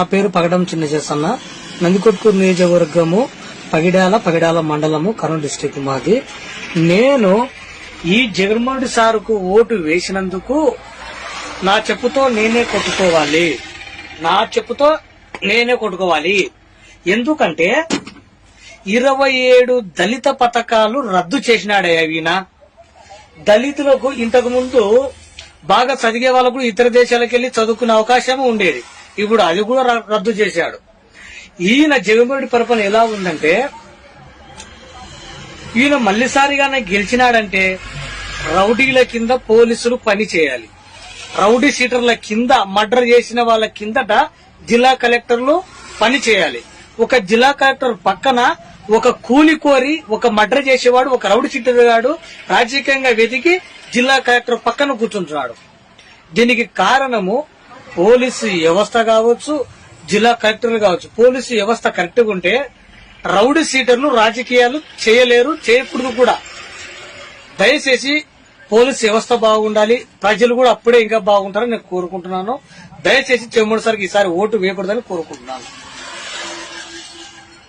నా పేరు పగడం చిన్న చేసన్న నందికొట్కూరు నియోజకవర్గము పగిడాల పగిడాల మండలము కర్నూలు డిస్టిక్ మాది. నేను ఈ జగన్మోహన్ సార్కు ఓటు వేసినందుకు నా చెప్పుతో నేనే కొట్టుకోవాలి. నా చెప్పుతో నేనే కొట్టుకోవాలి. ఎందుకంటే ఇరవై ఏడు దళిత పథకాలు రద్దు చేసినాడే ఈయన. దళితులకు ఇంతకు ముందు బాగా చదివే వాళ్ళకు ఇతర దేశాలకు వెళ్ళి చదువుకునే అవకాశం ఉండేది. ఇప్పుడు అది కూడా రద్దు చేశాడు. ఈయన జగన్మోహన్ పరిపాలన ఎలా ఉందంటే ఈయన మళ్ళీసారిగానే గెలిచినాడంటే రౌడీల కింద పోలీసులు పని చేయాలి. రౌడీ సీటర్ల కింద మర్డర్ చేసిన వాళ్ళ కిందట జిల్లా కలెక్టర్లు పని చేయాలి. ఒక జిల్లా కలెక్టర్ పక్కన ఒక కూలి కోరి ఒక మర్డర్ చేసేవాడు ఒక రౌడీ సీటర్ గాడు రాజకీయంగా వెతికి జిల్లా కలెక్టర్ పక్కన కూర్చుంటున్నాడు. దీనికి కారణము పోలీసు వ్యవస్థ కావచ్చు జిల్లా కలెక్టర్లు కావచ్చు పోలీసు వ్యవస్థ కరెక్ట్గా ఉంటే రౌడీ సీటర్లు రాజకీయాలు చేయలేరు చేయకూడదు కూడా. దయచేసి పోలీస్ వ్యవస్థ బాగుండాలి ప్రజలు కూడా అప్పుడే ఇంకా బాగుంటారని నేను కోరుకుంటున్నాను. దయచేసి చెమ్మడిసారికి ఈసారి ఓటు వేయకూడదని కోరుకుంటున్నాను.